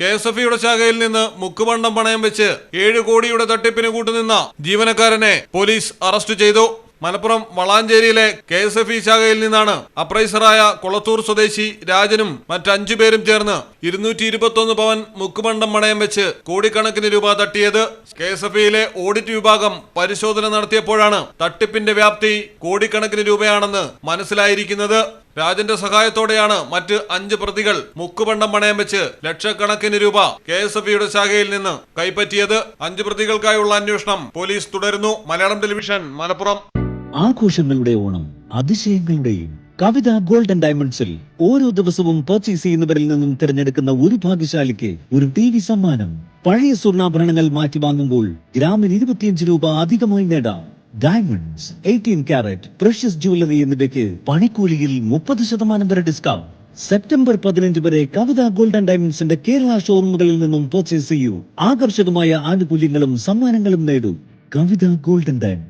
K S F ഇയുടെ ശാഖയിൽ നിന്ന് മുക്കുപണ്ടം പണയം വെച്ച് ഏഴ് കോടിയുടെ തട്ടിപ്പിന് കൂട്ടുനിന്ന ജീവനക്കാരനെ പോലീസ് അറസ്റ്റ് ചെയ്തു. മലപ്പുറം വളാഞ്ചേരിയിലെ കെ എസ് എഫ് ഇ ശാഖയിൽ നിന്നാണ് അപ്രൈസറായ കൊളത്തൂർ സ്വദേശി രാജനും മറ്റഞ്ചു പേരും ചേർന്ന് ഇരുന്നൂറ്റി ഇരുപത്തൊന്ന് പവൻ മുക്കുമണ്ഡം പണയം വെച്ച് കോടിക്കണക്കിന് രൂപ തട്ടിയത്. കെ എസ് എഫ് ഇയിലെ ഓഡിറ്റ് വിഭാഗം പരിശോധന നടത്തിയപ്പോഴാണ് തട്ടിപ്പിന്റെ വ്യാപ്തി കോടിക്കണക്കിന് രൂപയാണെന്ന് മനസ്സിലായിരിക്കുന്നത്. രാജന്റെ സഹായത്തോടെയാണ് മറ്റ് അഞ്ച് പ്രതികൾ മുക്കുപണ്ടം പണയം വെച്ച് ലക്ഷക്കണക്കിന് രൂപ കെ എസ് എഫ് ഇയുടെ ശാഖയിൽ നിന്ന് കൈപ്പറ്റിയത്. അഞ്ച് പ്രതികൾക്കായുള്ള അന്വേഷണം പോലീസ് തുടരുന്നു. മലയാളം ടെലിവിഷൻ മലപ്പുറം. ആഘോഷങ്ങളുടെ ഓണം അതിശയങ്ങളുടെയും കവിത ഗോൾഡൻ ഡയമണ്ട്സിൽ ഓരോ ദിവസവും പർച്ചേസ് ചെയ്യുന്നവരിൽ നിന്നും തിരഞ്ഞെടുക്കുന്ന ഒരു ഭാഗ്യശാലിക്ക് ഒരു ടി വി സമ്മാനം. പഴയ സ്വർണാഭരണങ്ങൾ മാറ്റി വാങ്ങുമ്പോൾ ഗ്രാമിന് ഇരുപത്തിയഞ്ച് രൂപ അധികമായി നേടാം. Diamonds eighteen carat precious jewellery എന്നിവയ്ക്ക് പണിക്കൂലിയിൽ മുപ്പത് ശതമാനം വരെ ഡിസ്കൗണ്ട് സെപ്റ്റംബർ പതിനഞ്ച് വരെ കവിത ഗോൾഡൻ ഡയമണ്ട്സിന്റെ കേരള ഷോറൂമുകളിൽ നിന്നും പർച്ചേസ് ചെയ്യൂ. ആകർഷകമായ ആനുകൂല്യങ്ങളും സമ്മാനങ്ങളും നേടൂ. കവിത ഗോൾഡൻ ഡയമണ്ട്